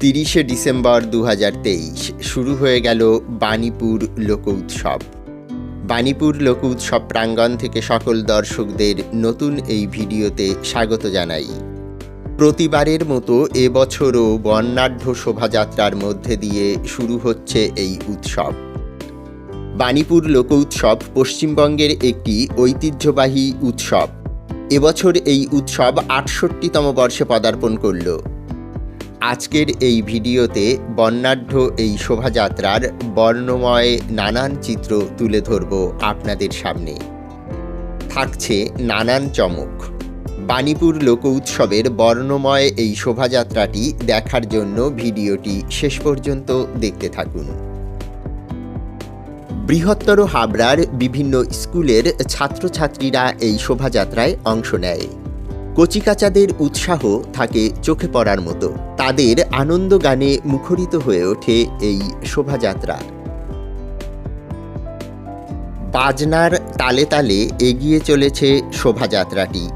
তিরিশে ডিসেম্বর দু হাজার তেইশ, শুরু হয়ে গেল বাণীপুর লোক উৎসব। বাণীপুর লোক উৎসব প্রাঙ্গণ থেকে সকল দর্শকদের নতুন এই ভিডিওতে স্বাগত জানাই। প্রতিবারের মতো এবছরও বর্ণাঢ্য শোভাযাত্রার মধ্যে দিয়ে শুরু হচ্ছে এই উৎসব। বাণীপুর লোক উৎসব পশ্চিমবঙ্গের একটি ঐতিহ্যবাহী উৎসব। এবছর এই উৎসব আটষট্টিতম বর্ষে পদার্পণ করল। আজকের এই ভিডিওতে বর্ণাঢ্য এই শোভাযাত্রার বর্ণময় নানান চিত্র তুলে ধরব আপনাদের সামনে। থাকছে নানান চমক। বাণীপুর লোক উৎসবের বর্ণময় এই শোভাযাত্রাটি দেখার জন্য ভিডিওটি শেষ পর্যন্ত দেখতে থাকুন। বৃহত্তর হাবড়ার বিভিন্ন স্কুলের ছাত্রছাত্রীরা এই শোভাযাত্রায় অংশ নেয়। কচিকাচাদের উৎসাহ থাকে চোখে পড়ার মতো। তাদের আনন্দ গানে মুখরিত হয়ে ওঠে এই শোভাযাত্রা। বাজনার তালে তালে এগিয়ে চলেছে শোভাযাত্রাটি।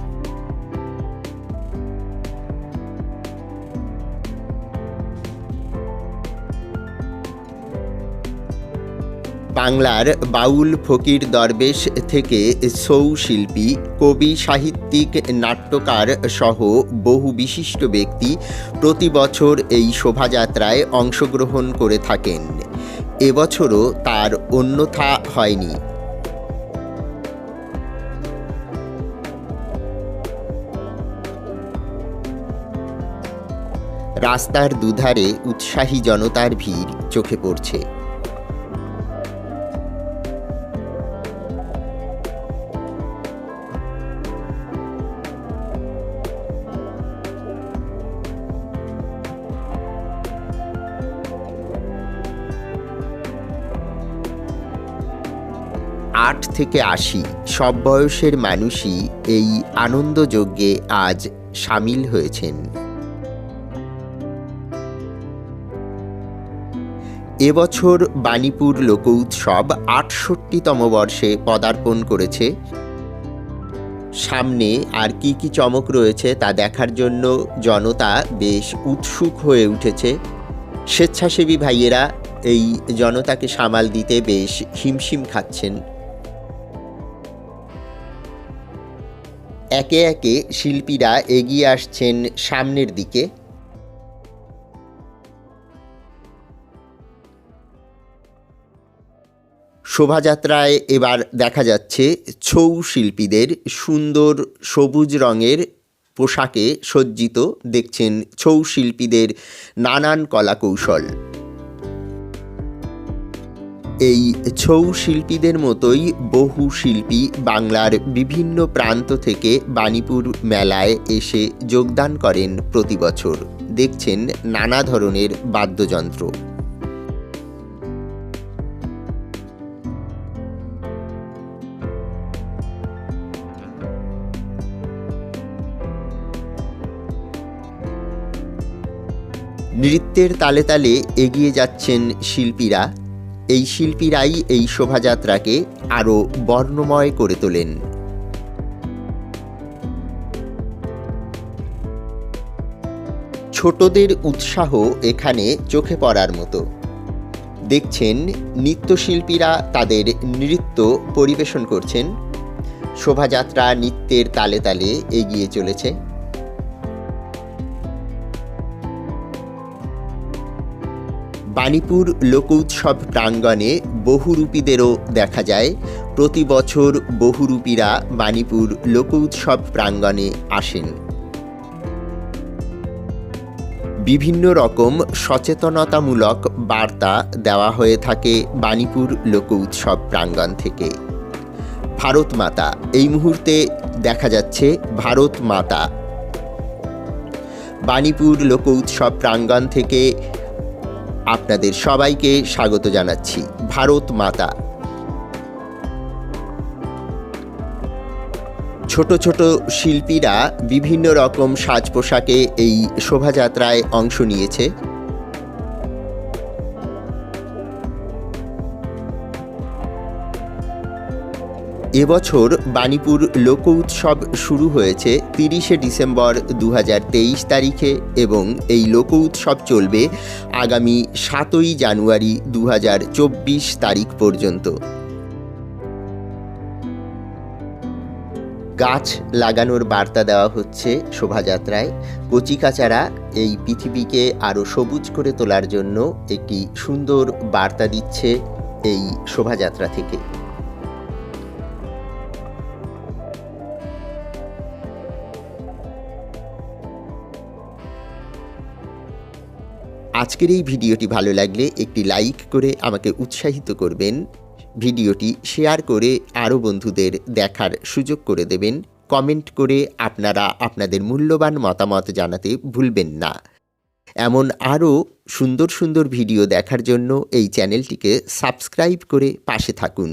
বাংলার বাউল ফকির দরবেশ থেকে ছৌ শিল্পী, কবি, সাহিত্যিক, নাট্যকার সহ বহু বিশিষ্ট ব্যক্তি প্রতি বছর এই শোভাযাত্রায় অংশগ্রহণ করে থাকেন। এবছরও তার অন্যথা হয়নি। রাস্তার দুধারে উৎসাহী জনতার ভিড় চোখে পড়ছে। আট থেকে আশি। সব বয়সের মানুষই এই আনন্দযজ্ঞে আজ সামিল হয়েছেন। এবছর বাণীপুর লোক উৎসব আটষট্টিতম বর্ষে পদার্পণ করেছে। সামনে আর কি কি চমক রয়েছে তা দেখার জন্য জনতা বেশ উৎসুক হয়ে উঠেছে। স্বেচ্ছাসেবী ভাইয়েরা এই জনতাকে সামাল দিতে বেশ হিমশিম খাচ্ছেন। একে একে শিল্পীরা এগিয়ে আসছেন সামনের দিকে। শোভাযাত্রায় এবার দেখা যাচ্ছে ছৌ শিল্পীদের সুন্দর সবুজ রঙের পোশাকে সজ্জিত দেখছেন ছৌ শিল্পীদের নানান কলাকৌশল। এই ছৌ শিল্পীদের মতোই বহু শিল্পী বাংলার বিভিন্ন প্রান্ত থেকে বাণীপুর মেলায় এসে যোগদান করেন প্রতি বছর। দেখছেন নানা ধরনের বাদ্যযন্ত্র। নৃত্যের তালে তালে এগিয়ে যাচ্ছেন শিল্পীরা। এই শিল্পীরাই এই শোভাযাত্রাকে আরও বর্ণময় করে তোলেন। ছোটদের উৎসাহ এখানে চোখে পড়ার মতো। দেখছেন নৃত্যশিল্পীরা তাদের নৃত্য পরিবেশন করছেন। শোভাযাত্রা নৃত্যের তালে তালে এগিয়ে চলেছে। বাণীপুর লোক উৎসব প্রাঙ্গণে বহুরূপীদেরও দেখা যায়। প্রতি বছর বহুরূপীরা বাণীপুর লোক উৎসব প্রাঙ্গণে আসেন। বিভিন্ন রকম সচেতনতামূলক বার্তা দেওয়া হয়ে থাকে বাণীপুর লোক উৎসব প্রাঙ্গণ থেকে। ভারত মাতা, এই মুহূর্তে দেখা যাচ্ছে ভারত মাতা। বাণীপুর লোক উৎসব প্রাঙ্গণ থেকে আপনাদের সবাইকে স্বাগত জানাচ্ছি, ভারত মাতা। ছোট ছোট শিল্পীরা বিভিন্ন রকম সাজ পোশাকে এই শোভাযাত্রায় অংশ নিয়েছে। এবছর বাণীপুর লোক উৎসব শুরু হয়েছে তিরিশে ডিসেম্বর দু হাজার তেইশ তারিখে এবং এই লোক উৎসব চলবে আগামী সাতই জানুয়ারি দু হাজার চব্বিশ তারিখ পর্যন্ত। গাছ লাগানোর বার্তা দেওয়া হচ্ছে শোভাযাত্রায়। কচিকাচারা এই পৃথিবীকে আরও সবুজ করে তোলার জন্য একটি সুন্দর বার্তা দিচ্ছে এই শোভাযাত্রা থেকে। আজকের এই ভিডিওটি ভালো লাগলে একটি লাইক করে আমাকে উৎসাহিত করবেন। ভিডিওটি শেয়ার করে আরও বন্ধুদের দেখার সুযোগ করে দেবেন। কমেন্ট করে আপনারা আপনাদের মূল্যবান মতামত জানাতে ভুলবেন না। এমন আরও সুন্দর সুন্দর ভিডিও দেখার জন্য এই চ্যানেলটিকে সাবস্ক্রাইব করে পাশে থাকুন।